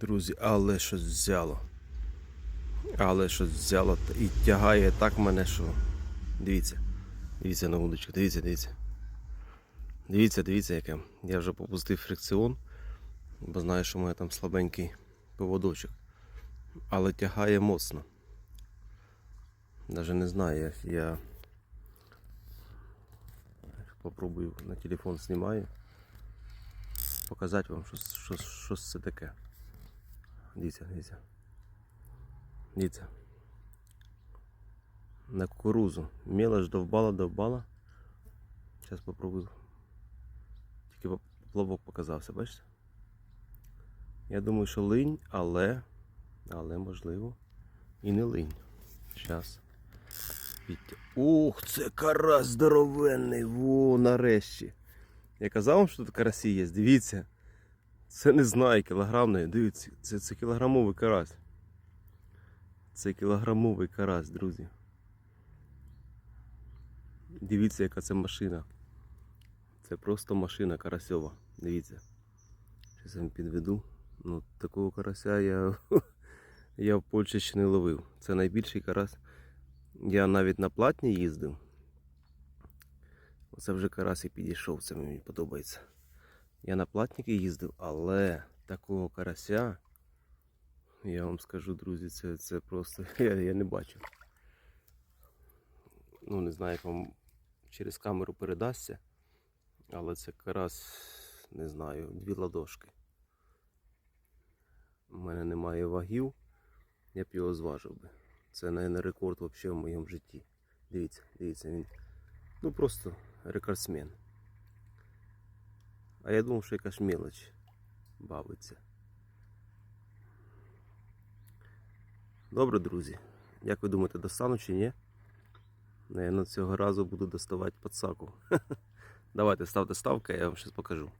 Друзі, але щось взяло. Але щось взяло і тягає так мене, що. Дивіться. Дивіться на вудочку, дивіться, дивіться. Дивіться, дивіться, яке. Я вже попустив фрикціон, бо знаю, що у мене там слабенький поводочок. Але тягає моцно. Даже не знаю, як я попробую на телефон знімаю. Показати вам, що, що, що це таке. Дивіться, дивіться. Дивіться. На кукурузу. Мелочь довбала, довбала. Зараз попробую. Тільки поплавок показався, бачите? Я думаю, що линь, але. Але можливо. І не линь. Зараз. Ух, це карась здоровенний! Во, нарешті. Я казав вам, що тут карасі є, дивіться. Це не знаю, кілограмний. Дивіться, це, це кілограмовий карась. Це кілограмовий карась, друзі. Дивіться, яка це машина. Це просто машина карасьова. Дивіться. Зараз я вам підведу. Ну, такого карася я, я в Польщі ще не ловив. Це найбільший карась. Я навіть на платні їздив. Оце вже карасик підійшов, це мені подобається. Я на платники їздив, але такого карася, я вам скажу, друзі, це, це просто я, я не бачив. Ну, не знаю, як вам через камеру передасться, але це карась, не знаю, дві ладошки. У мене немає вагів, я б його зважив би. Це, мабуть, рекорд взагалі в моєму житті. Дивіться, дивіться, він ну просто рекордсмен. А я думав, що якась мілоч бавиться. Добре, друзі. Як ви думаєте, достану чи ні? Наверно, цього разу буду доставати подсаку. Давайте ставте ставки, я вам щось покажу.